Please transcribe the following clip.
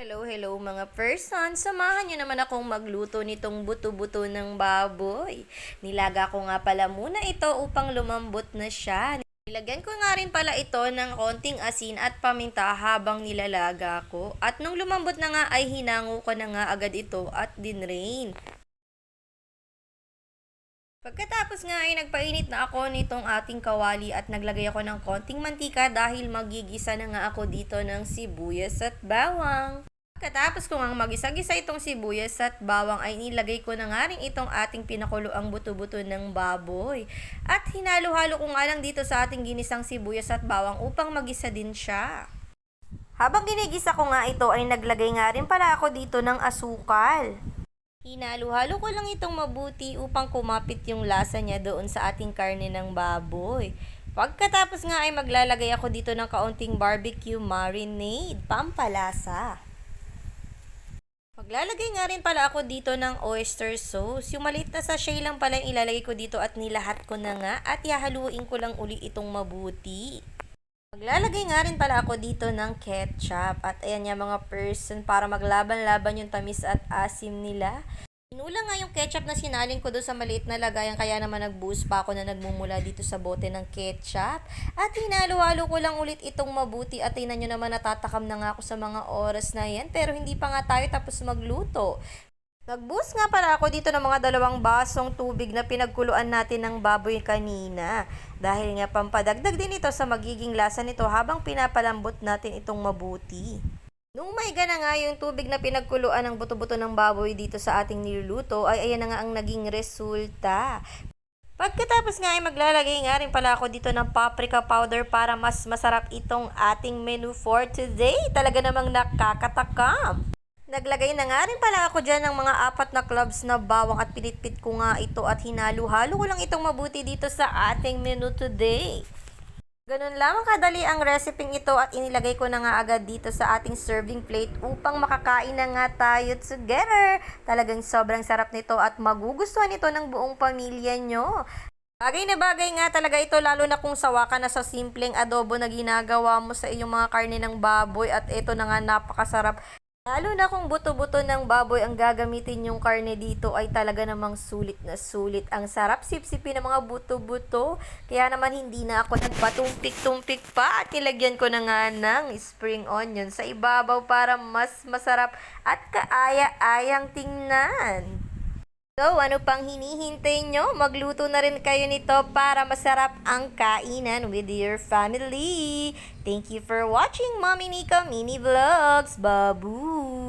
Hello, hello mga person. Samahan nyo naman akong magluto nitong buto-buto ng baboy. Nilaga ko nga pala muna ito upang lumambot na siya. Nilagyan ko nga rin pala ito ng konting asin at paminta habang nilalaga ko. At nung lumambot na nga ay hinango ko na nga agad ito at dinrain. Pagkatapos nga ay nagpainit na ako nitong ating kawali at naglagay ako ng konting mantika dahil magigisa na nga ako dito ng sibuyas at bawang. Pagkatapos ko nga magisa-gisa itong sibuyas at bawang ay nilagay ko na nga rin itong ating pinakulo ang buto-buto ng baboy. At hinalo-halo ko nga lang dito sa ating ginisang sibuyas at bawang upang magisa din siya. Habang ginigisa ko nga ito ay naglagay nga rin pala ako dito ng asukal. Hinalo-halo ko lang itong mabuti upang kumapit yung lasa niya doon sa ating karne ng baboy. Pagkatapos nga ay maglalagay ako dito ng kaunting barbecue marinade, pampalasa. Maglalagay nga rin pala ako dito ng oyster sauce. Yung maliit na sachet lang pala yung ilalagay ko dito at nilahat ko na nga at yahaluin ko lang uli itong mabuti. Maglalagay nga rin pala ako dito ng ketchup at ayan nga mga person para maglaban-laban yung tamis at asim nila. Inulang nga yung ketchup na sinalin ko doon sa maliit na lagayan kaya naman nag-boost pa ako na nagmumula dito sa bote ng ketchup. At hinalo-halo ko lang ulit itong mabuti at tingnan nyo naman natatakam na nga ako sa mga oras na yan pero hindi pa nga tayo tapos magluto. Nag-boost nga para ako dito ng mga dalawang basong tubig na pinagkuluan natin ng baboy kanina. Dahil nga pampadagdag din ito sa magiging lasa nito habang pinapalambot natin itong mabuti. Nung may gana nga yung tubig na pinagkuluan ng buto-buto ng baboy dito sa ating niluluto ay ayan na nga ang naging resulta. Pagkatapos nga ay maglalagay nga rin pala ako dito ng paprika powder para mas masarap itong ating menu for today. Talaga namang nakakatakam. Naglagay na nga rin pala ako dyan ng mga apat na clubs na bawang at pinitpit ko nga ito at hinalo-halo ko lang itong mabuti dito sa ating menu today. Ganun lamang kadali ang reseping ito at inilagay ko na nga agad dito sa ating serving plate upang makakain na nga tayo together. Talagang sobrang sarap nito at magugustuhan ito ng buong pamilya nyo. Bagay na bagay nga talaga ito lalo na kung sawa ka na sa simpleng adobo na ginagawa mo sa iyong mga karne ng baboy at ito na nga napakasarap. Lalo na kung buto-buto ng baboy ang gagamitin yung karne dito ay talaga namang sulit na sulit. Ang sarap sipsipin ng mga buto-buto. Kaya naman hindi na ako nagpatumpik-tumpik pa at ko na nga ng spring onion sa ibabaw para mas masarap at kaaya-ayang tingnan. So, ano pang hinihintay nyo? Magluto na rin kayo nito para masarap ang kainan with your family. Thank you for watching Mommy Nika Mini Vlogs. Babu!